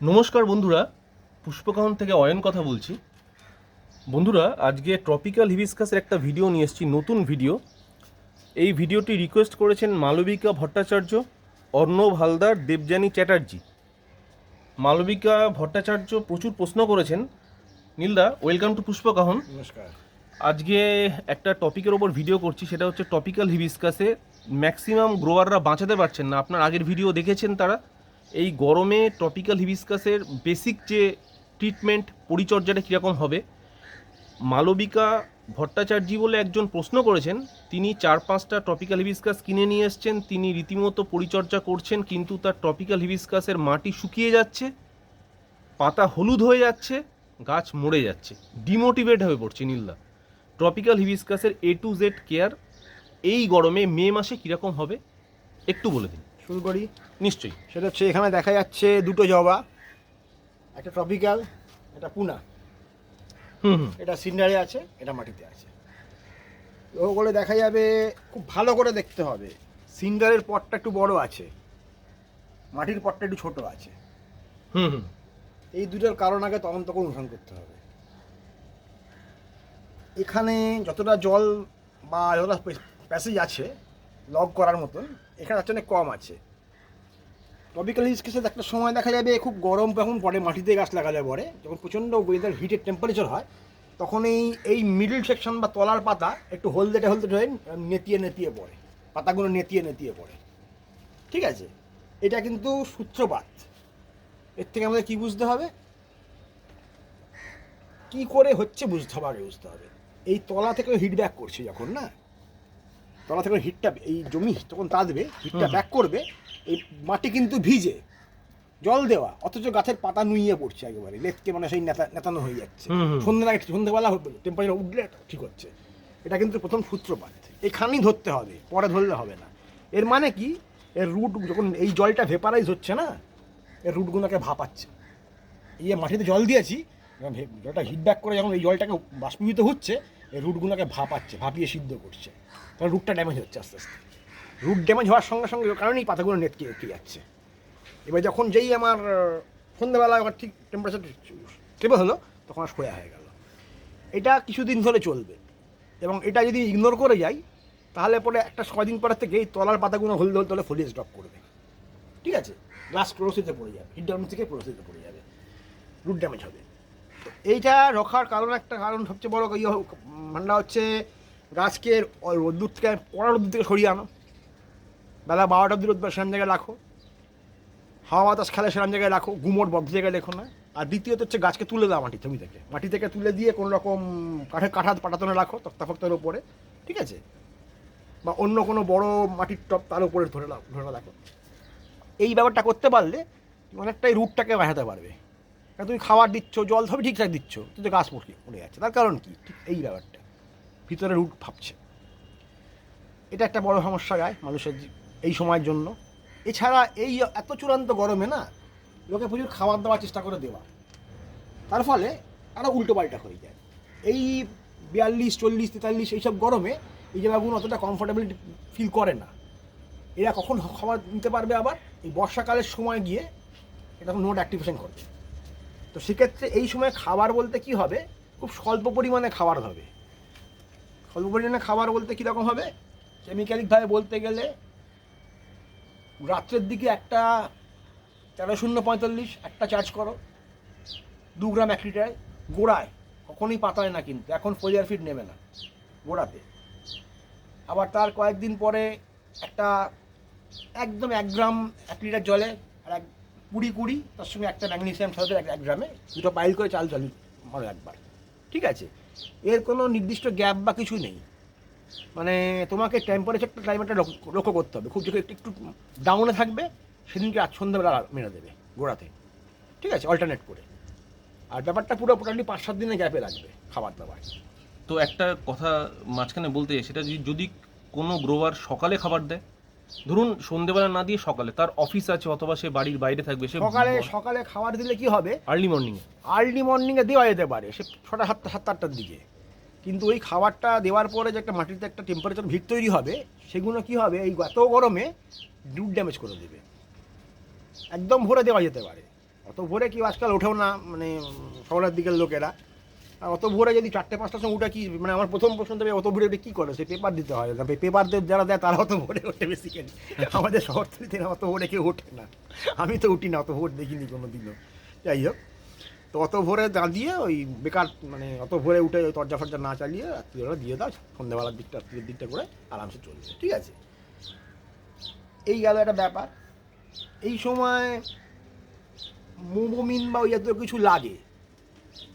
নমস্কার বন্ধুরা পুষ্পকাহন থেকে অয়ন কথা বলছি। বন্ধুরা আজকে ট্রপিক্যাল হিবিসকাসের একটা ভিডিও নিয়ে এসেছি নতুন ভিডিও এই ভিডিওটি রিকোয়েস্ট করেছেন মালবিকা ভট্টাচার্য অর্ণব হালদার দেবযানী চ্যাটার্জি। মালবিকা ভট্টাচার্য প্রচুর প্রশ্ন করেছেন। নীলদা ওয়েলকাম টু পুষ্পকাহন। নমস্কার। আজকে একটা টপিকের ওপর ভিডিও করছি সেটা হচ্ছে টপিক্যাল হিবিসকাসে ম্যাক্সিমাম গ্রোয়াররা বাঁচাতে পারছেন না। আপনার আগের ভিডিও দেখেছেন তারা? এই গরমে টপিক্যাল হিবিসকাসের বেসিক যে ট্রিটমেন্ট পরিচর্যাটা কীরকম হবে? মালবিকা ভট্টাচার্যি বলে একজন প্রশ্ন করেছেন, তিনি চার পাঁচটা টপিক্যাল হিবিসকাস কিনে নিয়ে এসছেন, তিনি রীতিমতো পরিচর্যা করছেন, কিন্তু তার টপিক্যাল হিবিসকাসের মাটি শুকিয়ে যাচ্ছে, পাতা হলুদ হয়ে যাচ্ছে, গাছ মরে যাচ্ছে ডিমোটিভেট হয়ে পড়ছে নীলদা। ট্রপিক্যাল হিবিসকাসের এ টু জেড কেয়ার এই গরমে মে মাসে কীরকম হবে? একটু বলে দিন। শুরু করি নিশ্চয়ই। সেটা হচ্ছে এখানে দেখা যাচ্ছে দুটো জবা একটা ট্রপিক্যাল একটা পুনা। হুম এটা সিন্ডারে আছে এটা মাটিতে আছে। ওগুলো দেখা যাবে খুব ভালো করে দেখতে হবে। সিন্ডারের পটটা একটু বড় আছে মাটির পটটা একটু ছোট আছে। হুম হুম। এই দুটোর কারণ আগে তদন্ত করে অনুসরণ করতে হবে। এখানে যতটা জল বা যতটা প্যাসেজ আছে লগ করার মতন, এখানে তার জন্য কম আছে। টপিক্যাল হিসকেসে একটা সময় দেখা যাবে, খুব গরম যখন পড়ে, মাটিতে গাছ লাগালে পরে, যখন প্রচণ্ড ওয়েদার হিটের টেম্পারেচার হয়, তখন এই এই মিডল সেকশন বা তলার পাতা একটু হলদেটে হলদেটে হয়ে নেতিয়ে নেতিয়ে পড়ে, পাতাগুলো নেতিয়ে নেতিয়ে পড়ে। ঠিক আছে? এটা কিন্তু সূত্রপাত। এর থেকে আমাদের কি বুঝতে হবে? কি করে হচ্ছে বুঝতে হবে বুঝতে হবে। এই তলা থেকে হিটব্যাক করছে যখন, না? তলা থেকে হিটটা এই জমি যখন তাঁতবে হিটটা ব্যাক করবে এই মাটি কিন্তু ভিজে জল দেওয়া অথচ গাছের পাতা নুইয়ে পড়ছে একেবারে লেটকে মানে সেই নেতা নেতানো হয়ে যাচ্ছে। হুম, হুম। সন্ধ্যেবেলা টেম্পারেচার উঠলে ঠিক হচ্ছে। এটা কিন্তু প্রথম সূত্রপাত। এখানেই ধরতে হবে পরে ধরলে হবে না। এর মানে কি? এর রুট যখন এই জলটা ভেপারাইজ হচ্ছে না এর রুটগুলোকে ভাপাচ্ছে। এই যে মাটিতে জল দিয়েছি জলটা হিট ব্যাক করে যখন এই জলটাকে বাষ্পীভূত হচ্ছে রুটগুলোকে ভাপাচ্ছে ভাপিয়ে সিদ্ধ করছে। তখন রুটটা ড্যামেজ হচ্ছে আস্তে আস্তে। রুট ড্যামেজ হওয়ার সঙ্গে সঙ্গে কারণেই পাতাগুলো নেটকে নেটকে যাচ্ছে। এবার যখন যেই আমার আহ, সন্ধ্যাবেলা আমার ঠিক টেম্পারেচার স্টেবল হলো তখন আর সোয়া হয়ে গেল। এটা কিছুদিন ধরে চলবে। এবং এটা যদি ইগনোর করে যাই তাহলে পরে একটা কদিন পরের থেকে এই তলার পাতাগুলো হলদে হলদে হলে ফলিয়ে ড্রপ করবে। ঠিক আছে? গ্লাস ক্রোসিতে পড়ে যাবে হিট থেকে ক্রোসিতে পড়ে যাবে। রুট ড্যামেজ হবে। এইটা রক্ষার কারণ একটা কারণ সবচেয়ে বড় ইয়ে মানটা হচ্ছে গাছকে রোদ্দুর থেকে পড়া রোদ্দুর থেকে সরিয়ে আনো। বেলা বারোটা অব্দি রোদ জায়গায় রাখো। হাওয়া বাতাস খেলে সেরকম জায়গায় রাখো, গুমোট বদ্ধ জায়গায় রেখো না। আর দ্বিতীয়ত হচ্ছে গাছকে তুলে দাও মাটি জমি থেকে। মাটি থেকে তুলে দিয়ে কোনো রকম কাঠে কাঠা পাটাতনে রাখো তক্তা ফক্তার উপরে, ঠিক আছে? বা অন্য কোনো বড় মাটির টপ তার উপরে ধরে ধরে রাখো। এই ব্যাপারটা করতে পারলে অনেকটাই রুটটাকে বাঁচাতে পারবে। তুমি খাবার দিচ্ছ, জল সবই ঠিকঠাক দিচ্ছ কিন্তু গাছ মরে মরে যাচ্ছে। তার কারণ কি? ঠিক এই ব্যাপারটা। ভিতরে রুট ভাবছে। এটা একটা বড় সমস্যা গায় মানুষের এই সময়ের জন্য। এছাড়া এই এত চূড়ান্ত গরমে না, লোকে প্রচুর খাবার দাবার চেষ্টা করে দেওয়া। তার ফলে আরও উল্টো পাল্টা হয়ে যায়। এই বিয়াল্লিশ, চল্লিশ, তেতাল্লিশ এইসব গরমে এই জায়গাগুলো অতটা কমফোর্টেবল ফিল করে না। এরা কখন খাবার নিতে পারবে আবার? এই বর্ষাকালের সময় গিয়ে এটা নোট অ্যাক্টিভেশন করবে তো সেক্ষেত্রে এই সময় খাবার বলতে কি হবে? খুব স্বল্প পরিমাণে খাবার হবে। স্বল্প পরিমাণে খাবার বলতে কীরকম হবে? কেমিক্যালিকভাবে বলতে গেলে রাত্রের দিকে একটা তেরো শূন্য পঁয়তাল্লিশ, একটা চার্জ করো। দু গ্রাম এক লিটার। গোড়ায়, কখনোই পাতায় না কিন্তু, এখন ফোলিয়ার ফিট নেবে না গোড়াতে। আবার তার কয়েকদিন পরে একটা একদম এক গ্রাম এক লিটার জলে আর এক কুড়ি কুড়ি, তার সঙ্গে একটা ম্যাগনেশিয়াম সালফেট, এক গ্রামে দুটো পাইল করে চাল জল মারো একবার। ঠিক আছে? এর কোনো নির্দিষ্ট গ্যাপ বা কিছু নেই। মানে তোমাকে টেম্পারেচারটা ক্লাইমেটটা লক্ষ্য করতে হবে। খুব যদি একটু একটু ডাউনে থাকবে, সেদিনকে আজ সন্ধ্যাবেলা মেরে দেবে গোড়াতে। ঠিক আছে? অল্টারনেট করে। আর ব্যাপারটা পুরো টোটালি পাঁচ সাত দিনের গ্যাপে লাগবে খাবার দাবার। তো একটা কথা মাঝখানে বলতে সেটা যদি কোনো গ্রোয়ার সকালে খাবার দেয় ধরুন সন্ধেবেলা না দিয়ে সকালে তার অফিস আছে অথবা সে বাড়ির বাইরে থাকবে সে সকালে সকালে খাবার দিলে কি হবে? আর্লি মর্নিংয়ে আর্লি মর্নিংয়ে দেওয়া যেতে পারে সে ছটা সাতটা সাতটা আটটার দিকে। কিন্তু ওই খাবারটা দেওয়ার পরে যে একটা মাটিতে একটা টেম্পারেচার ভিড় তৈরি হবে সেগুলো কি হবে? এই এত গরমে রুট ড্যামেজ করে দেবে। একদম ভরে দেওয়া যেতে পারে। অত ভোরে কেউ আজকাল ওঠেও না মানে শহরের দিকের লোকেরা। আর অত ভোরে যদি চারটে, পাঁচটার সময় উঠে কি মানে আমার প্রথম প্রশ্ন দেবে অত ভোরে উঠে কী করে? সে পেপার দিতে হয়। না পেপার যারা দেয়, তারা অত ভোরে ওঠে বেসিক্যালি আমাদের শহরতলিতে অত ভোরে কেউ ওঠে না। আমি তো উঠি না, অত ভোর দেখিনি কোনো দিনও যাই হোক, তো অত ভোরে দাঁড়িয়ে ওই বেকার মানে অত ভোরে উঠে তরজা ফরজা না চালিয়ে রাত্রিবেলা দিয়ে দাও, সন্ধ্যাবেলার দিকটা, রাত্রির দিকটা করে আরামসে চলবে ঠিক আছে? এই গেল একটা ব্যাপার। এই সময় মোমোমিন বা ওই জাতীয় কিছু লাগে।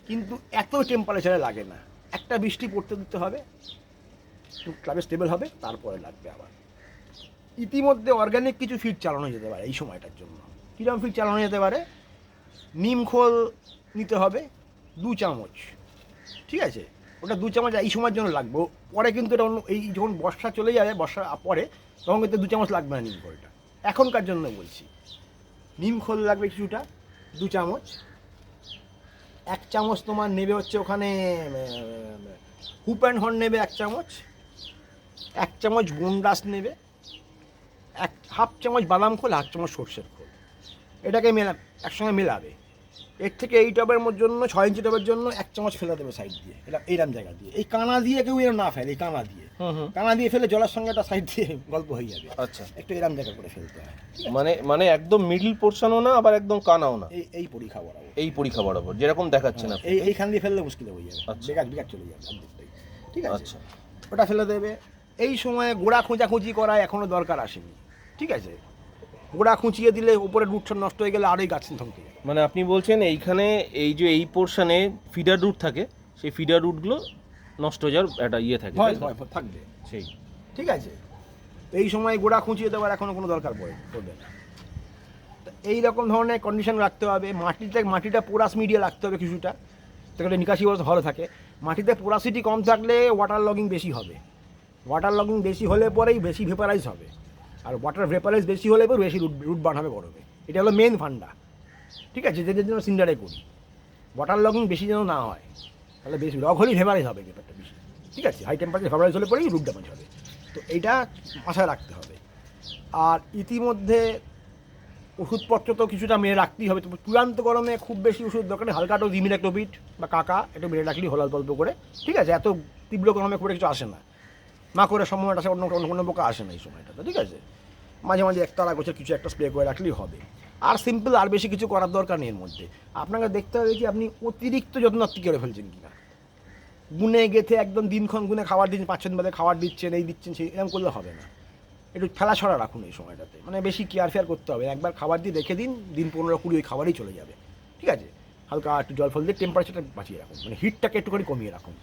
কিন্তু এত টেম্পারেচারে লাগে না। একটা বৃষ্টি পড়তে দিতে হবে ক্লাবে স্টেবল হবে, তারপরে লাগবে আবার। ইতিমধ্যে অর্গানিক কিছু ফিড চালানো যেতে পারে এই সময়টার জন্য। কীরকম ফিড চালানো যেতে পারে? নিম খোল নিতে হবে, দু চামচ। ঠিক আছে? ওটা দু চামচ এই সময়ের জন্য লাগবে। পরে কিন্তু এটা অন্য এই যখন বর্ষা চলে যাবে, বর্ষা পরে, তখন কিন্তু দু চামচ লাগবে না নিম খোলটা। এখনকার জন্য বলছি। নিম খোল লাগবে কিছুটা, দু চামচ। এক চামচ তোমার নেবে হচ্ছে ওখানে হুপ অ্যান্ড হর্ন নেবে এক চামচ এক চামচ বনরাস নেবে, এক হাফ চামচ বাদাম খোল হাফ চামচ সর্ষের খোল। এটাকে মেলা, একসঙ্গে মেলাবে। এর থেকে এই টবের জন্য ছয় ইঞ্চি টবের জন্য এক চামচ ফেলে দেবে সাইড দিয়ে এটা এইরকম জায়গা দিয়ে। এই কানা দিয়ে কেউ এরম না ফেলে এই কানা দিয়ে। কানা দিয়ে ফেলে জলের সঙ্গে একটা সাইড দিয়ে গল্প হয়ে যাবে। আচ্ছা। একটু এরম জায়গা করে ফেলতে হয় মানে মানে একদম মিডল পোর্শনও না আবার একদম কানাও না? এই এই পরীক্ষা বরাবর। এই পরীক্ষা বরাবর যেরকম দেখাচ্ছেন আপনি এই এইখান দিয়ে ফেললে মুশকিল হয়ে যাবে আচ্ছা। বেকার বেকার চলে যাবে ঠিক আছে? আচ্ছা। ওটা ফেলে দেবে। এই সময় গোড়া খোঁজাখুঁজি করা এখনও দরকার আসেনি ঠিক আছে? গোড়া খুঁচিয়ে দিলে উপরে রুটটা নষ্ট হয়ে গেলে আরোই গাছ থমকে যাবে মানে আপনি বলছেন এইখানে এই যে এই পোর্শনে ফিডার রুট থাকে সেই ফিডার রুটগুলো নষ্ট হয়ে যাওয়ার একটা ইয়ে থাকে থাকবে। সেই। ঠিক আছে। তো এই সময় গোড়া খুঁচিয়ে দেওয়ার এখনও কোনো দরকার পড়ে পড়বে না। তো এই রকম ধরনের কন্ডিশন রাখতে হবে। মাটিতে মাটিটা পোরাস মিডিয়া রাখতে হবে কিছুটা। তাহলে নিকাশি ব্যবস্থা ভালো থাকে। মাটিতে পোরাসিটি কম থাকলে ওয়াটার লগিং বেশি হবে। ওয়াটার লগিং বেশি হলে পরেই বেশি ভেপারাইজ হবে। আর ওয়াটার ভেপারাইজ বেশি হলে পরে বেশি রুট রুট বার্ন হবে গরমে এটা হলো মেন ফান্ডা ঠিক আছে? যেদের জন্য সিন্ডারে করি। ওয়াটার লগিং বেশি যেন না হয়, তাহলে বেশি লগ হলেই ভেপারাইজ হবে ব্যাপারটা বেশি। ঠিক আছে? হাই টেম্পারেচার ভেপারাইজ হলে পরেই রুট ড্যামেজ হবে। তো এইটা মাথায় রাখতে হবে। আর ইতিমধ্যে ওষুধপত্র তো কিছুটা মেরে রাখতেই হবে। তো চূড়ান্ত গরমে খুব বেশি ওষুধ দরকার নেই। তো জিমিনাক্টোপিট বা কাকা, একটু মেরে রাখলেই হল অল্প করে। ঠিক আছে? এত তীব্র গরমে করে কিছু আসে না। মা করে সময়টা আসে অন্য অন্য কোনো পোকা আসে না এই সময়টাতে। ঠিক আছে? মাঝে মাঝে একতলা গোছের কিছু একটা স্প্রে করে রাখলেই হবে। আর সিম্পল আর বেশি কিছু করার দরকার নেই এর মধ্যে। আপনাকে দেখতে হবে যে আপনি অতিরিক্ত যত্নার্থী করে ফেলছেন কিনা। গুনে গেথে একদম দিনক্ষণ গুনে খাবার দিচ্ছেন, পাঁচ বাদে খাবার দিচ্ছেন, এই দিচ্ছেন, সেই, এরকম করলে হবে না। একটু খেলা ছড়া রাখুন এই সময়টাতে। মানে বেশি কেয়ার ফেয়ার করতে হবে একবার খাবার দিয়ে রেখে দিন দিন পনেরো কুড়ি ওই খাবারই চলে যাবে। ঠিক আছে? হালকা একটু জল ফল দিয়ে টেম্পারেচারটা বাঁচিয়ে রাখুন। মানে হিটটাকে একটুখানি কমিয়ে রাখুন।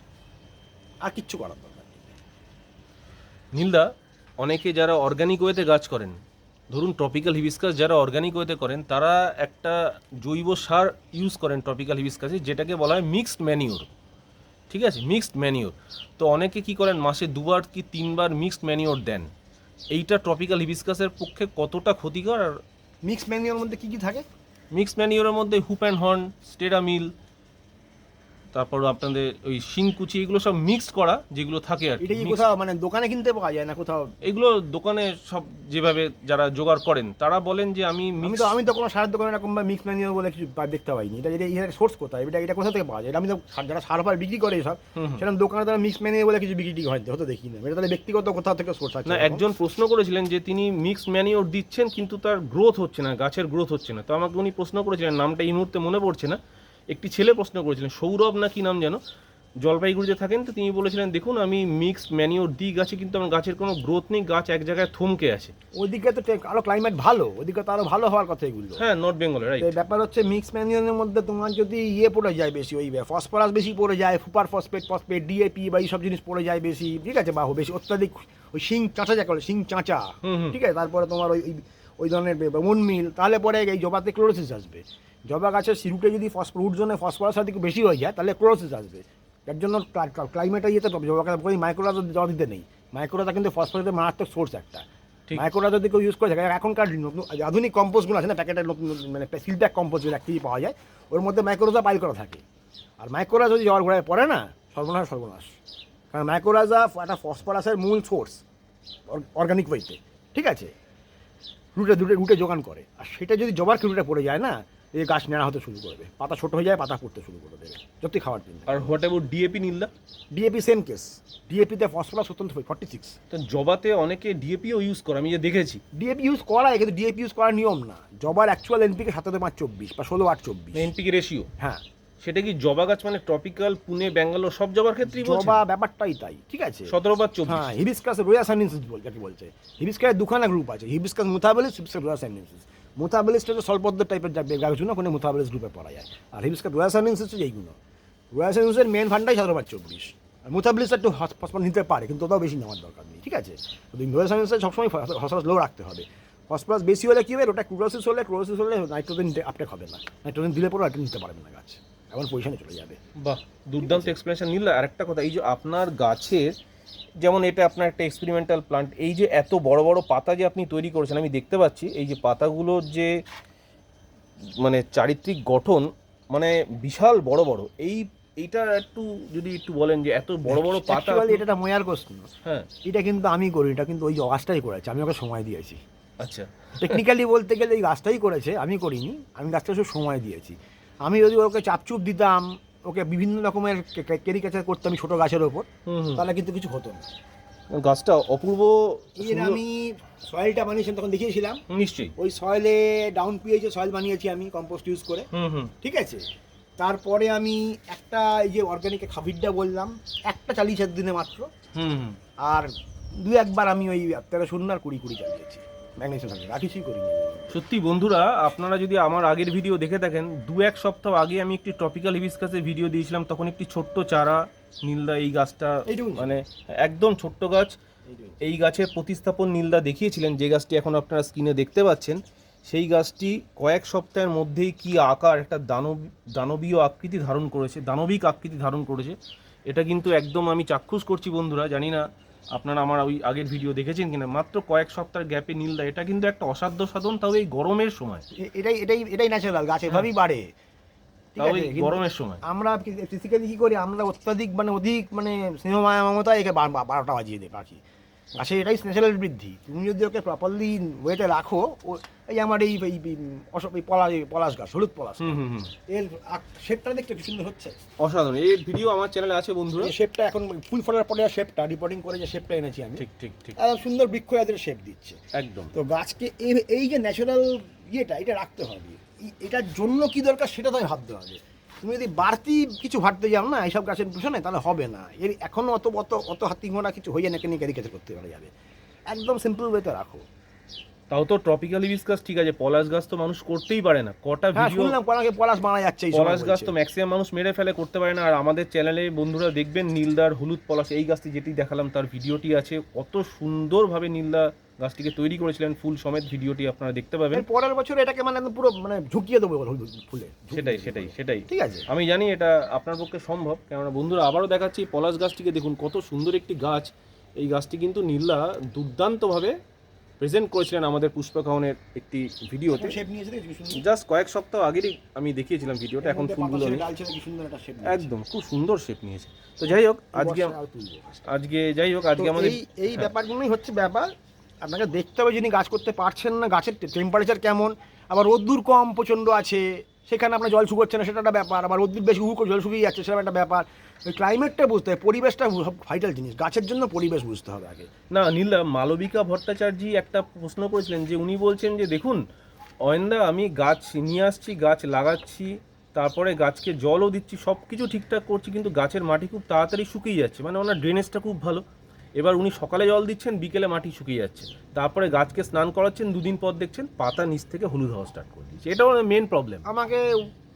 আর কিচ্ছু করার দরকার নেই। নীলদা অনেকে যারা অর্গানিক ওয়েতে গাছ করেন ধরুন ট্রপিক্যাল হিবিস্কাস যারা অর্গানিক ওয়েতে করেন তারা একটা জৈব সার ইউজ করেন টপিক্যাল হিবিস্কাসে যেটাকে বলা হয় মিক্সড ম্যানিওর ঠিক আছে? মিক্সড ম্যানিওর তো অনেকে কি করেন মাসে দুবার কি তিনবার মিক্সড ম্যানিওর দেন। এইটা ট্রপিক্যাল হিবিস্কাসের পক্ষে কতটা ক্ষতিকর আর মিক্সড ম্যানিওর মধ্যে কী কী থাকে? মিক্সড ম্যানিওরের মধ্যে হুপ অ্যান্ড হর্ন স্টেরামিল তারপর আপনাদের ওই শিংকুচি এগুলো সব মিক্স করা যেগুলো থাকে আর কি, এটা কি কোথাও মানে দোকানে কিনতে পাওয়া যায় না কোথাও? এগুলো দোকানে সব যেভাবে যারা জোগাড় করেন তারা বলেন যে আমি আমি mix- তো আমি তো কোনো সারের দোকানে এরকম বা মিক্স ম্যানিওর বলে কিছু দেখতে পাইনি। এটা এটা এর সোর্স কোথায় এটা এটা কোথা থেকে পাওয়া যায়? এটা আমি তো সার- যারা সার ফার বিক্রি করে সব। সেরকম দোকানে তারা মিক্স ম্যানিওর বলে কিছু বিক্রি হয় হয়তো দেখি না এটা তাহলে ব্যক্তিগত কোথাও থেকে সোর্স আছে না এরকম? একজন প্রশ্ন করেছিলেন যে তিনি মিক্স ম্যানিওর দিচ্ছেন কিন্তু তার গ্রোথ হচ্ছে না গাছের গ্রোথ হচ্ছে না। তো আমাকে উনি প্রশ্ন করেছিলেন নামটা এই মুহূর্তে মনে পড়ছে না। একটি ছেলে প্রশ্ন করেছিলেন সৌরভ না কি নাম যেন? জলপাইগুড়িতে থাকেন তো তিনি বলেছিলেন দেখুন আমি মিক্সড ম্যানিওর দিই গাছে কিন্তু আমার গাছের কোনো গ্রোথ নেই গাছ এক জায়গায় থমকে আছে। ওইদিকে তো আরও ক্লাইমেট ভালো ওইদিকে তো আরও ভালো হওয়ার কথা এগুলো। হ্যাঁ নর্থ বেঙ্গলে রাইট ব্যাপার হচ্ছে মিক্স ম্যানিওরের মধ্যে তোমার যদি ইয়ে পড়ে যায় বেশি ওই ফসফরাস বেশি পড়ে যায় সুপার ফসফেট ফসফেট ডিএপি বা এইসব জিনিস পড়ে যায় বেশি ঠিক আছে বা বেশি অত্যাধিক ওই শিং চাঁচা যা করে শিং চাঁচা। ঠিক আছে তারপরে তোমার ওই ওই- ওই ধরনের মন মিল তাহলে পরে এই জবাতে ক্লোরোসিস আসবে। জবা গাছের সিরুটে যদি ফসফরুট জন্য ফসফরাস দিকে বেশি হয়ে যায় তাহলে ক্লোরোসিস আসবে। যার জন্য ক্লাইমেটে ইয়েতে জবা গাছ মাইক্রোরাজ জল দিতে নেই। মাইক্রোরাজা কিন্তু ফসফরাসের মারাত্মক সোর্স একটা। ঠিক। মাইক্রোরা যদি কেউ ইউজ করে থাকে এখনকার নতুন আধুনিক কম্পোস্টগুলো আছে না প্যাকেটের নতুন মানে সিলপ্যাক কম্পোস্ট যেটা একটি পাওয়া যায় ওর মধ্যে মাইক্রোরাজা পাইল করা থাকে। আর মাইক্রোরা যদি জল ঘোড়ায় পড়ে না সর্বনাশ সর্বনাশ। কারণ মাইক্রোরাজা একটা ফসফরাসের মূল সোর্স অর্গানিক ওয়েতে ঠিক আছে? রুটে দুটে রুটে যোগান করে। আর সেটা যদি জবার রুটে পড়ে যায় না এই গাছ নেড়া হতে শুরু করবে পাতা ছোট হয়ে যায় পাতা পড়তে শুরু করে দেবে যতই খাবার দিন আর হোয়াট অ্যাবাউট ডিএপি নীলদা? ডিএপি সেম কেস ডিএপিতে ফসফরাস অত্যন্ত ফর্টি সিক্স জবাতে অনেকে ডিএপিও ইউজ করে আমি যে দেখেছি। ডিএপি ইউজ করায় কিন্তু ডিএপি ইউজ করার নিয়ম না। জবার অ্যাকচুয়াল এনপিকে সাতাতে পাঁচ চব্বিশ বা ষোলো আট চব্বিশ। এনপিকে রেশিও হ্যাঁ। সেটা কি জবা গাছ মানে ট্রপিক্যাল পুনে ব্যাঙ্গালোর সব জবার বলছেন? জবা ব্যাপারটাই তাই ঠিক আছে? সতেরো বা চব্বিশ। হ্যাঁ হিবিসকাস রোয়া বল যাকে বলছে। হিবিসকাসের দুখানা গ্রুপ আছে। Hibiscus mutabilis hibiscus rosa sinensis মুথাবেলিসটা হচ্ছে স্বল্পদ্র টাইপের যা গাছগুলো ওখানে মুথাবেলিস গ্রুপে পড়া যায়। আর হিবিসকাস রোয়া সাইনেন্সিস হচ্ছে এইগুলো রোয়া সাইনেন্সিসের মেন ফান্ডাই সতেরো পাঁচ চব্বিশ। আর মুথাবেলিসটা একটু হসপিটাল নিতে পারে, কিন্তু ওটাও বেশি নেওয়ার দরকার নেই, ঠিক আছে? রোয়া সাইনেন্সিস সবসময় ফসফরাস লো রাখতে হবে। ফসফরাস বেশি হলে কী হবে? ওটা ক্লোরোসিস হলে ক্লোরোসিস হলে নাইট্রোজেন আপটেক হবে না। নাইট্রোজেন দিলে পরে নিতে পারবে না গাছ। এমন পজিশনে চলে যাবে। বাহ, দুর্দান্ত এক্সপ্লেনেশন নিল আর একটা কথা, এই যে আপনার গাছের যেমন এটা আপনার একটা এক্সপেরিমেন্টাল প্লান্ট এই যে এত বড় বড় পাতা যে আপনি তৈরি করেছেন আমি দেখতে পাচ্ছি এই যে পাতাগুলোর যে মানে চারিত্রিক গঠন মানে বিশাল বড় বড় এই এইটা একটু যদি একটু বলেন যে এত বড় বড় পাতা এটা একটা ময়ার প্রশ্ন। হ্যাঁ। এটা কিন্তু আমি করি এটা কিন্তু ওই গাছটাই করেছে আমি ওকে সময় দিয়েছি। আচ্ছা। টেকনিক্যালি বলতে গেলে এই গাছটাই করেছে আমি করিনি আমি গাছটা শুধু সময় দিয়েছি। আমি যদি ওকে চাপচুপ দিতাম ওকে বিভিন্ন রকমের ক্যারিকাচার করতাম আমি ছোটো গাছের ওপর। তাহলে কিন্তু কিছু হতো না। গাছটা অপূর্ব এর আমি সয়েলটা বানিয়েছিলাম তখন দেখিয়েছিলাম। নিশ্চয়ই। ওই সয়েলে ডাউন পিএইচে সয়েল বানিয়েছি আমি কম্পোস্ট ইউজ করে। ঠিক আছে? তারপরে আমি একটা এই যে অর্গানিক খাবিরটা বললাম একটা চালিয়েছি দিনে মাত্র। আর দু একবার আমি ওই তেরো শূন্য আর কুড়ি কুড়ি চালিয়েছি। ম্যাগনেসিয়াম থাকে আর কিছুই করিনি সত্যি বন্ধুরা আপনারা যদি আমার আগের ভিডিও দেখে থাকেন দু এক সপ্তাহ আগে আমি একটি টপিক্যাল হিবিসকাসের ভিডিও দিয়েছিলাম তখন একটি ছোট্ট চারা নীলদা এই গাছটা মানে একদম ছোট্ট গাছ। এই গাছের প্রতিস্থাপন নীলদা দেখিয়েছিলেন যে গাছটি এখন আপনারা স্ক্রিনে দেখতে পাচ্ছেন। সেই গাছটি কয়েক সপ্তাহের মধ্যেই কি আকার একটা দানব দানবীয় আকৃতি ধারণ করেছে দানবিক আকৃতি ধারণ করেছে। এটা কিন্তু একদম আমি চাক্ষুষ করছি বন্ধুরা জানি না আপনারা আমার ওই আগের ভিডিও দেখেছেন কিনা? মাত্র কয়েক সপ্তাহের গ্যাপে নীল নীলদা এটা কিন্তু একটা অসাধ্য সাধন তাও এই গরমের সময়। এটাই এটাই এটাই ন্যাচারাল গাছ এভাবেই বাড়ে। ঠিক তাও এই গরমের সময়। আমরা ফিজিক্যালি কি করি? আমরা অত্যাধিক মানে অধিক মানে স্নেহ মায়া মমতা একে বার- বার- বারোটা বাজিয়ে দিই পাখি। গাছে এটাই ন্যাচারাল বৃদ্ধি। তুমি যদি ওকে প্রপারলি ওয়েতে রাখো ও এই আমার এই এই এই অসব এই পলা এই পলাশ গাছ হলুদ পলাশ হুম হুম হুম। এর শেপটা দেখতে কি সুন্দর হচ্ছে। অসাধারণ। এই ভিডিও আমার চ্যানেলে আছে বন্ধুরা। শেপটা এখন ফুল ফলার পরে শেপটা রিপোর্টিং করে যে শেপটা এনেছি আমি। ঠিক ঠিক ঠিক। সুন্দর বৃক্ষ এদের শেপ দিচ্ছে। একদম। তো গাছকে এই যে ন্যাচারাল ইয়েটা এটা রাখতে হবে। এটার জন্য কি দরকার সেটা তাই ভাবতে হবে। তুমি যদি বাড়তি কিছু ভাবতে যাও না এইসব গাছের পিছনে তাহলে হবে না। এর এখনও অত অত অত হাতি ঘোড়া কিছু হয়ে না কেন ক্যারিকেচার করতে পারা যাবে। একদম সিম্পল ওয়েতে রাখো। তাও তো ট্রপিক্যাল হিবিসকাস ঠিক আছে পলাশ গাছ তো মানুষ করতেই পারে না। কটা হ্যাঁ ভিডিও শুনলাম পলাশে পলাশ মারা যাচ্ছে এই পলাশ গাছ তো ম্যাক্সিমাম মানুষ মেরে ফেলে করতে পারে না। আর আমাদের চ্যানেলে বন্ধুরা দেখবেন নীলদার হলুদ পলাশ এই গাছটি যেটি দেখালাম তার ভিডিওটি আছে। কত সুন্দরভাবে নীলদা গাছটিকে তৈরি করেছিলেন ফুল সমেত ভিডিওটি আপনারা দেখতে পাবেন। পরের বছর এটাকে মানে পুরো মানে ঝুঁকিয়ে দেবো ফুলে সেটাই সেটাই সেটাই। ঠিক আছে। আমি জানি এটা আপনার পক্ষে সম্ভব কেননা বন্ধুরা আবারও দেখাচ্ছি পলাশ গাছটিকে দেখুন কত সুন্দর একটি গাছ। এই গাছটি কিন্তু নীলা দুর্দান্তভাবে প্রেজেন্ট করেছিলেন আমাদের পুষ্পকাহনের একটি ভিডিওতে। জাস্ট কয়েক সপ্তাহ আগেরই আমি দেখিয়েছিলাম ভিডিওটা এখন ফুলগুলো একদম খুব সুন্দর শেপ নিয়েছে। তো যাই হোক আজকে আজকে যাই হোক আজকে আমাদের এই এই ব্যাপারগুলোই হচ্ছে ব্যাপার। আপনাকে দেখতে হবে যিনি গাছ করতে পারছেন না, গাছের টেম্পারেচার কেমন, আবার রোদ্দুর কম প্রচণ্ড আছে, সেখানে আপনার জল শুকোচ্ছে না, সেটা একটা ব্যাপার, আবার রোদ্দুর বেশি উহু করে জল শুকিয়ে যাচ্ছে, সেটা একটা ব্যাপার। ওই ক্লাইমেটটা বুঝতে হবে, পরিবেশটা ভাইটাল জিনিস, গাছের জন্য পরিবেশ বুঝতে হবে আগে। না, নীলা, মালবিকা ভট্টাচার্য একটা প্রশ্ন করেছিলেন যে উনি বলছেন যে, দেখুন, অয়েন্দা, আমি গাছ নিয়ে আসছি, গাছ লাগাচ্ছি, তারপরে গাছকে জলও দিচ্ছি সব কিছু ঠিকঠাক করছি, কিন্তু গাছের মাটি খুব তাড়াতাড়ি শুকিয়ে যাচ্ছে। মানে ওনার ড্রেনেজটা খুব ভালো। এবার উনি সকালে জল দিচ্ছেন বিকেলে মাটি শুকিয়ে যাচ্ছে। তারপরে গাছকে স্নান করাচ্ছেন দুদিন পর দেখছেন পাতা নিচ থেকে হলুদ হওয়া স্টার্ট করে দিচ্ছে এটা ওনার মেন প্রবলেম আমাকে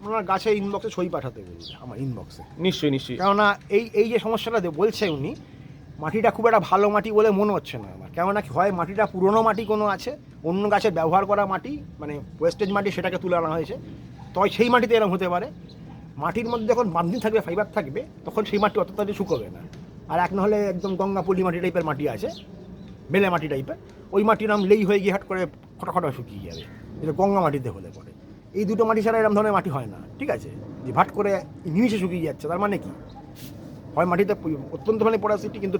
ওনার গাছের ইনবক্সে ছবি পাঠাতে বলবে আমার ইনবক্সে নিশ্চয়ই নিশ্চয়ই। কেননা এই এই যে সমস্যাটা বলছে উনি মাটিটা খুব একটা ভালো মাটি বলে মনে হচ্ছে না আমার। কেননা কি হয় মাটিটা পুরনো মাটি কোনো আছে অন্য গাছের ব্যবহার করা মাটি মানে ওয়েস্টেজ মাটি সেটাকে তুলে আনা হয়েছে। তবে সেই মাটিতে এরকম হতে পারে। মাটির মধ্যে যখন বান্ধি থাকবে ফাইবার থাকবে তখন সেই মাটি অত তাড়াতাড়ি শুকোবে না। আর এক না হলে একদম গঙ্গা পল্লী মাটি টাইপের মাটি আছে বেলে মাটি টাইপের ওই মাটির নাম লেই হয়ে গিয়ে হাট করে খটাখটা শুকিয়ে যাবে যেটা গঙ্গা মাটিতে হলে পরে। এই দুটো মাটি ছাড়া এরকম ধরনের মাটি হয় না, ঠিক আছে? যে ভাট করে নিমিশে শুকিয়ে যাচ্ছে, তার মানে কি? হয় মাটিতে অত্যন্ত মানে পড়াশিটি কিন্তু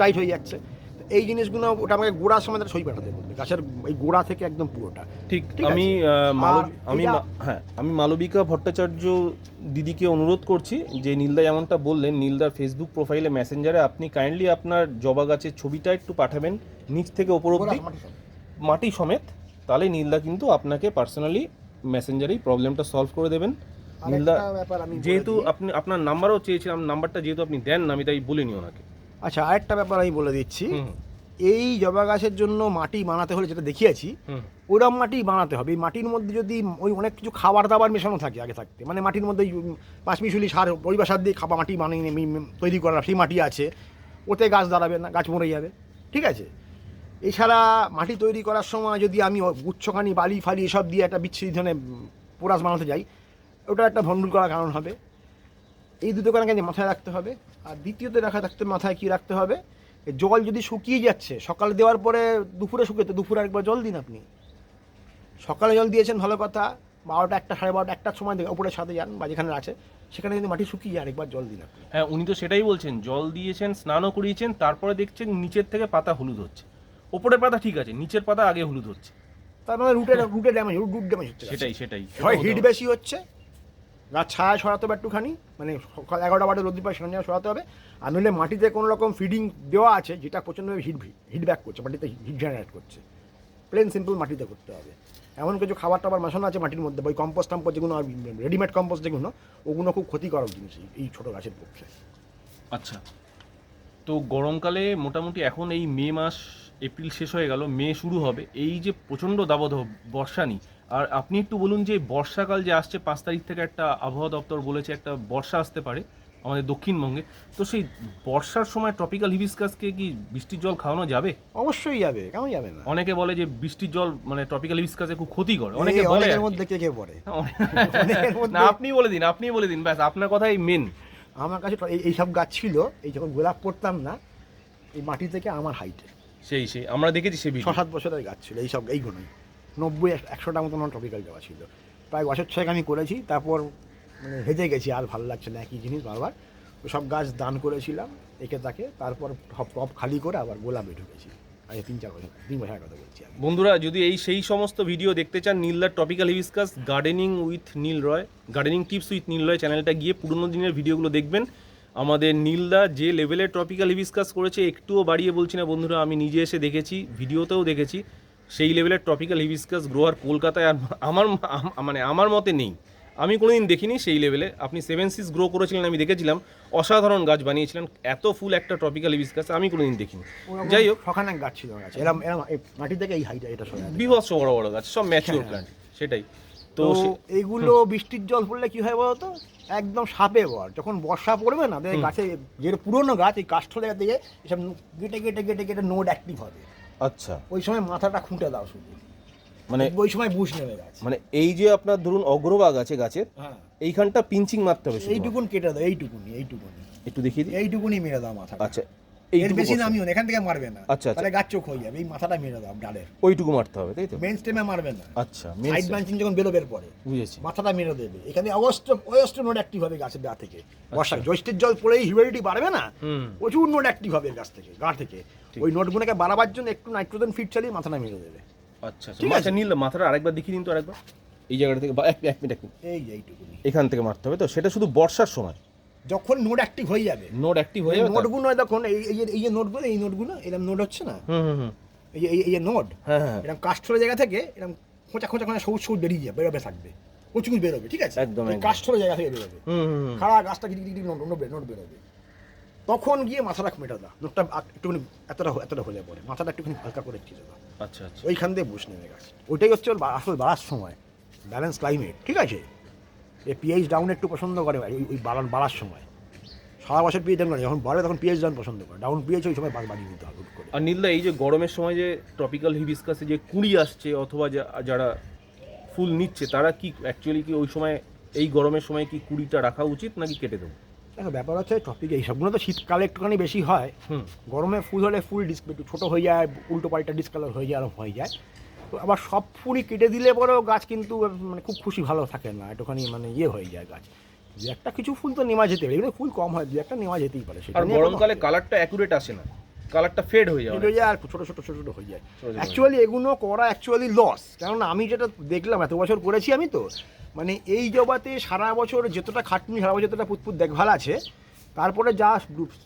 টাইট হয়ে যাচ্ছে। এই জিনিসগুলো ওটা আমাকে গোড়ার সময় ছবি পাঠাতে বলবে। গাছের এই গোড়া থেকে একদম পুরোটা। ঠিক আমি আমি হ্যাঁ আমি মালবিকা ভট্টাচার্য দিদিকে অনুরোধ করছি যে নীলদা যেমনটা বললেন নীলদার ফেসবুক প্রোফাইলে মেসেঞ্জারে আপনি কাইন্ডলি আপনার জবা গাছের ছবিটা একটু পাঠাবেন নিচ থেকে ওপর গোড়া অবধি। মাটি সমেত। তাহলে নীলদা কিন্তু আপনাকে পার্সোনালি মেসেঞ্জারেই প্রবলেমটা সলভ করে দেবেন। নীলদা আমি যেহেতু আপনি আপনার নাম্বারও চেয়েছিলাম নাম্বারটা যেহেতু আপনি দেন না আমি তাই বলিনি ওনাকে। আচ্ছা আরেকটা ব্যাপার আমি বলে দিচ্ছি। এই জবা গাছের জন্য মাটি বানাতে হলে যেটা দেখিয়েছি ওরম মাটি বানাতে হবে। এই মাটির মধ্যে যদি ওই অনেক কিছু খাবার দাবার মেশানো থাকে আগে থাকতে মানে মাটির মধ্যে পাঁচমিশুলি সার পরিবার সার দিয়ে খাবার মাটি বানিয়ে তৈরি করা সেই মাটি আছে ওতে গাছ দাঁড়াবে না গাছ মরে যাবে। ঠিক আছে? এছাড়া মাটি তৈরি করার সময় যদি আমি গুচ্ছখানি বালি ফালি এসব দিয়ে একটা বিচ্ছিরি ধরনের পোড়াশ বানাতে যাই ওটা একটা ভণ্ডুল করার কারণ হবে। এই দুটো কারণকে মাথায় রাখতে হবে। আর দ্বিতীয়তে রাখা থাকতে মাথায় কি রাখতে হবে। জল যদি শুকিয়ে যাচ্ছে সকালে দেওয়ার পরে দুপুরে শুকিয়ে তো দুপুরে একবার জল দিন আপনি। সকালে জল দিয়েছেন ভালো কথা। বারোটা একটা সাড়ে বারোটা একটার সময় দেখে উপরে সাথে যান বা যেখানে আছে সেখানে যদি মাটি শুকিয়ে যায় আরেকবার জল দিন আপনি। হ্যাঁ উনি তো সেটাই বলছেন জল দিয়েছেন স্নানও করিয়েছেন তারপরে দেখছেন নিচের থেকে পাতা হলুদ হচ্ছে। ওপরের পাতা ঠিক আছে নিচের পাতা আগে হলুদ হচ্ছে। তার মানে রুটের রুটে ড্যামেজ রুট রুট ড্যামেজ হচ্ছে। সেটাই সেটাই হয় হিট বেশি হচ্ছে গাছ ছায়া সরাতে হবে একটুখানি মানে সকাল এগারোটা বারোটা রোদ্দুর পায় সেখানে সরাতে হবে। আর নইলে মাটিতে কোনো রকম ফিডিং দেওয়া আছে, যেটা প্রচণ্ডভাবে হিট হিট ব্যাক করছে, মাটিতে হিট জেনারেট করছে। প্লেন সিম্পল মাটিতে করতে হবে। এমন কিছু খাবার টাবার মেশানো আছে মাটির মধ্যে ওই কম্পোস্ট টম্পোস্ট যেগুলো রেডিমেড কম্পোস্ট যেগুলো, ওগুলো খুব ক্ষতিকারক জিনিস এই- ছোটো গাছের পক্ষে। আচ্ছা। তো গরমকালে মোটামুটি এখন এই মে মাস, এপ্রিল শেষ হয়ে গেল, মে শুরু হবে। এই যে প্রচণ্ড দাবদাহ, বর্ষা নেই আর আপনি একটু বলুন যে বর্ষাকাল যে আসছে পাঁচ তারিখ থেকে একটা আবহাওয়া দপ্তর বলেছে একটা বর্ষা আসতে পারে আমাদের দক্ষিণবঙ্গে। তো সেই বর্ষার সময় ট্রপিক্যাল হিবিসকাসকে কি বৃষ্টির জল খাওয়ানো যাবে? অবশ্যই যাবে কেমন যাবে না? অনেকে বলে যে বৃষ্টির জল মানে ট্রপিক্যাল হিবিসকাসে খুব ক্ষতি করে অনেকে বলে কি। মধ্যে কে কে পড়ে? না আপনি বলে দিন আপনি বলে দিন ব্যাস আপনার কথাই মেন আমার কাছে এই এইসব গাছ ছিল এই যখন গোলাপ করতাম না এই মাটি থেকে আমার হাইটে সেই সেই আমরা দেখেছি সেই ছ সাত বছরের গাছ ছিল এইসব এইগুলোই। নব্বই, এক- একশোটা মতন আমার টপিক্যাল দেওয়া ছিল। প্রায় বছর ছয়েক আমি করেছি, তারপর মানে হেজে গেছি, আর ভালো লাগছে না, একই জিনিস বারবার। সব গাছ দান করেছিলাম, একে তাকে, তারপর টপ খালি করে আবার গোলাপে ঢুকেছি। আজ তিন, চার বছর, তিন বছরের কথা বলছি বন্ধুরা, যদি এই সেই সমস্ত ভিডিও দেখতে চান নীলদার tropical hibiscus gardening with Neel Roy gardening tips with Neel Roy চ্যানেলটা গিয়ে পুরোনো দিনের ভিডিওগুলো দেখবেন। আমাদের নীলদা যে লেভেলের টপিক্যাল হিবিসকাস করেছে, একটুও বাড়িয়ে বলছি না বন্ধুরা, আমি নিজে এসে দেখেছি ভিডিওতেও দেখেছি। সেই লেভেলের ট্রপিক্যাল হিবিসকাস গ্রোয়ার কলকাতায় আর আমার মানে আমার মতে নেই। আমি কোনোদিন দেখিনি সেই লেভেলে আপনি সেভেন সিক্স গ্রো করেছিলেন আমি দেখেছিলাম। অসাধারণ গাছ বানিয়েছিলেন। এত ফুল একটা ট্রপিক্যাল হিবিসকাস আমি কোনোদিন দেখিনি। যাই হোক। সখানে গাছ ছিল এরম এরম মাটি থেকে এই হাইটে এটা আছে। বিভৎস বড় বড় গাছ সব ম্যাচিওর হ্যাঁ। প্ল্যান্ট সেটাই। তো এইগুলো বৃষ্টির জল পড়লে কি হয় বলতো? একদম সাপে বর। যখন বর্ষা পড়বে না গাছে যে পুরোনো গাছ এই কাষ্ঠলে থেকে এসব গেটে গেটে গেটে গেটে নোড অ্যাক্টিভ হবে। আচ্ছা। ওই সময় মাথাটা খুঁটে দাও শুধু। মানে ওই সময় বুশ নেমে গেছে। মানে এই যে আপনার ধরুন অগ্রভাগ আছে গাছের হ্যাঁ। এইখানটা পিঞ্চিং মারতে হবে শুধু এইটুকুন কেটে দাও এইটুকুনি এইটুকুনি একটু দেখিয়ে দিই। এইটুকুনি মেরে দাও মাথা আচ্ছা এর বেশি নামিও না, এখান থেকে মারবে না। আচ্ছা, আচ্ছা। তাহলে গাছ চোখ হয়ে যাবে এই মাথাটা মেরে দাও ডালের। ওইটুকু মারতে হবে তাই তো? মেন স্টেমে মারবে না। আচ্ছা সাইড ব্রাঞ্চিং যখন বেরোবের পরে বুঝেছি। মাথাটা মেরে দেবে। এখানে অগস্ট অগস্ট নোট অ্যাক্টিভ হবে গাছের গা থেকে আচ্ছা। বর্ষা জ্যৈষ্ঠের জল পড়েই হিউমিডিটি বাড়বে না? প্রচুর নোট অ্যাক্টিভ হবে গাছ থেকে গা থেকে। ওই নোটগুলোকে বাড়াবার জন্য একটু নাইট্রোজেন ফিট চালিয়ে মাথাটা মেরে দেবে। আচ্ছা আচ্ছা। নীল মাথাটা আরেকবার দেখিয়ে দিন তো আরেকবার। এই জায়গাটা থেকে এক মিনিট এক মিনিট এই যে এইটুকুনি। এখান থেকে মারতে হবে তো? সেটা শুধু বর্ষার সময়? যখন নোট অ্যাক্টিভ হয়ে যাবে নোট অ্যাক্টিভ হয়ে যাবে নোটগুলো দেখুন এই এই যে- নোটগুলো এই নোটগুলো এরকম নোট হচ্ছে না? হুম হুম হুম। এই যে এই- এই যে নোট হ্যাঁ হ্যাঁ এরকম কাষ্ঠর জায়গা থেকে এরকম খোঁচা খোঁচা খোঁচা সবুজ সবুজ বেরিয়ে যাবে বেরোবে থাকবে। প্রচুর বেরোবে ঠিক আছে? একদম, একদম। জায়গা থেকে বেরোবে। হুম। খাড়া গাছটা গিরি গিরি নোট নোট নোট বেরোবে। তখন গিয়ে মাথাটা মেটা দাও নোটটা একটুখানি এতটা এতটা হলে পরে মাথাটা একটুখানি হালকা করে দাও আচ্ছা আচ্ছা। ওইখান দিয়ে বুঝ নেমে গেছে। ওইটাই হচ্ছে ওর আসল বাড়ার সময়। ব্যালেন্স ক্লাইমেট ঠিক আছে? এ পিএইচ ডাউন একটু পছন্দ করে ওই ওই বাড়ার বাড়ার সময়। সারা বছর পিএইচ ডাউন করে যখন বাড়ে তখন পিএইচ ডাউন পছন্দ করে। ডাউন পিএইচ ওই সময় বাড় বাড়িয়ে দিতে হবে করে। আর নীলদা এই যে গরমের সময় যে টপিক্যাল হিবিসকাসে যে কুড়ি আসছে অথবা যা- যারা ফুল নিচ্ছে তারা কি অ্যাকচুয়ালি কি ওই সময় এই গরমের সময় কি কুড়িটা রাখা উচিত নাকি কেটে দেবো? দেখো ব্যাপার হচ্ছে টপিক এই সবগুলো তো শীতকালে একটুখানি বেশি হয়। হুম। গরমে ফুল হলে ফুল ডিস একটু ছোটো হয়ে যায় উল্টো পাল্টা ডিসকালার হয়ে যায় এরকম হয়ে যায়। আবার সব ফুলই কেটে দিলে পরেও গাছ কিন্তু মানে খুব খুশি ভালো থাকে না। একটুখানি মানে ইয়ে হয়ে যায় গাছ। দু একটা কিছু ফুল তো নেওয়া যেতে পারে। এগুলো ফুল কম হয় দু একটা নেওয়া যেতেই পারে। সেটা আর গরমকালে কালারটা অ্যাকুরেট আসে না। কালারটা ফেড হয়ে এটা হয়ে যায় আর ছোটো ছোটো ছোটো ছোটো হয়ে যায়। অ্যাকচুয়ালি এগুলো করা অ্যাকচুয়ালি লস কেননা আমি যেটা দেখলাম এত বছর করেছি আমি তো মানে এই জবাতে সারা বছর যতটা খাটনি সারা বছর যতটা পুতপুত দেখভাল আছে তারপরে যা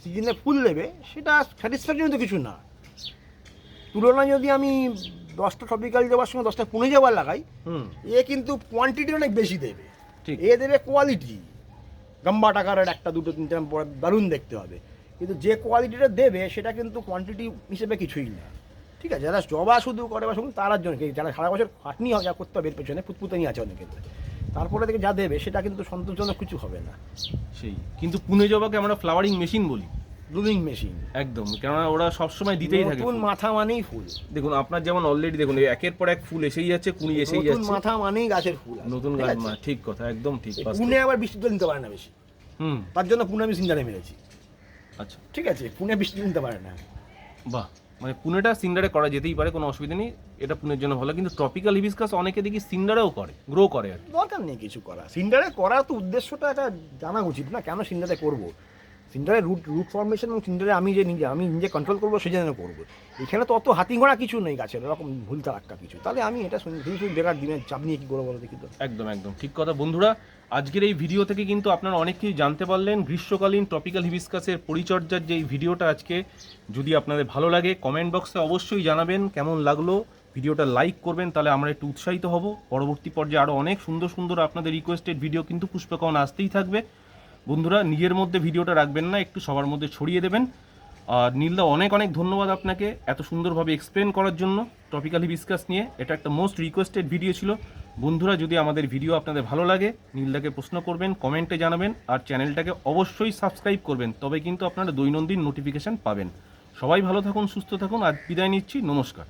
সিজনে ফুল দেবে সেটা স্যাটিসফ্যাকশন তো কিছু না। তুলনায় যদি আমি দশটা টপিক্যাল জবার সময় দশটা পুনে জবা লাগাই এ কিন্তু কোয়ান্টিটি অনেক বেশি দেবে। ঠিক। এ দেবে কোয়ালিটি গাম্বা টাকারের একটা দুটো তিনটে দারুণ দেখতে হবে। কিন্তু যে কোয়ালিটিটা দেবে সেটা কিন্তু কোয়ান্টিটি হিসেবে কিছুই না। ঠিক আছে? যারা জবা শুধু করে বা শুধু তারার জন্য যারা সারা বছর খাটনি হয় যা করতে হবে এর পেছনে পুতপুতানি আছে অনেক ক্ষেত্রে। তারপরে থেকে যা দেবে সেটা কিন্তু সন্তোষজনক কিছু হবে না। সেই। কিন্তু পুনে জবাকে আমরা ফ্লাওয়ারিং মেশিন বলি। ব্লুমিং মেশিন একদম কেননা ওরা সবসময় দিতেই থাকে নতুন মাথা মানেই ফুল। দেখুন আপনার যেমন অলরেডি দেখুন একের পর এক ফুল এসেই যাচ্ছে কুড়ি এসেই নতুন যাচ্ছে। মাথা মানেই গাছের ফুল নতুন গাছ ঠিক কথা একদম ঠিক বাস্তব। পুনে আবার বৃষ্টি জল নিতে পারে না বেশি। হুম। তার জন্য পুনে আমি সিন্ডারে মেরেছি। আচ্ছা। ঠিক আছে পুনে বৃষ্টি নিতে পারে না। বাহ মানে পুনেটা সিন্ডারে করা যেতেই পারে কোনো অসুবিধা নেই এটা পুনের জন্য ভালো। কিন্তু ট্রপিক্যাল হিবিসকাস অনেকে দেখি সিন্ডারেও করে গ্রো করে আর। দরকার নেই কিছু করা। সিন্ডারে করার তো উদ্দেশ্যটা এটা জানা উচিত না কেন সিন্ডারে করব? সিন্ডারে রুট রুট ফর্মেশন এবং সিন্ডারে আমি যে নিজে, আমি নিজে কন্ট্রোল করব সেই জন্য করব। এখানে তো অত হাতি ঘোড়া কিছু নেই গাছের, এরকম ভুল তারাক্কা কিছু। তাহলে আমি এটা শুনি শুধু শুধু বেকার দিনের চাপ নিয়ে কি করব বলো দেখি তো। একদম একদম। ঠিক কথা বন্ধুরা, আজকের এই ভিডিও থেকে কিন্তু আপনারা অনেক কিছু জানতে পারলেন। গ্রীষ্মকালীন টপিক্যাল হিবিসকাসের পরিচর্যার যে এই ভিডিওটা আজকে, যদি আপনাদের ভালো লাগে কমেন্ট বক্সে অবশ্যই জানাবেন কেমন লাগল। ভিডিওটা লাইক করবেন, তাহলে আমরা একটু উৎসাহিত হব। পরবর্তী পর্যায়ে আরও অনেক সুন্দর সুন্দর আপনাদের রিকোয়েস্টেড ভিডিও কিন্তু পুষ্পকন আসতেই থাকবে। বন্ধুরা, নিজের মধ্যে ভিডিওটা রাখবেন না, একটু সবার মধ্যে ছড়িয়ে দেবেন। আর নীলদা, অনেক অনেক ধন্যবাদ আপনাকে এত সুন্দরভাবে এক্সপ্লেন করার জন্য টপিক্যাল হিবিসকাস নিয়ে। এটা একটা মোস্ট রিকোয়েস্টেড ভিডিও ছিল। বন্ধুরা, যদি আমাদের ভিডিও আপনাদের ভালো লাগে, নীলদাকে প্রশ্ন করবেন কমেন্টে জানাবেন, আর চ্যানেলটাকে অবশ্যই সাবস্ক্রাইব করবেন, তবে কিন্তু আপনারা দৈনন্দিন নোটিফিকেশান পাবেন। সবাই ভালো থাকুন, সুস্থ থাকুন, আর বিদায় নিচ্ছি, নমস্কার।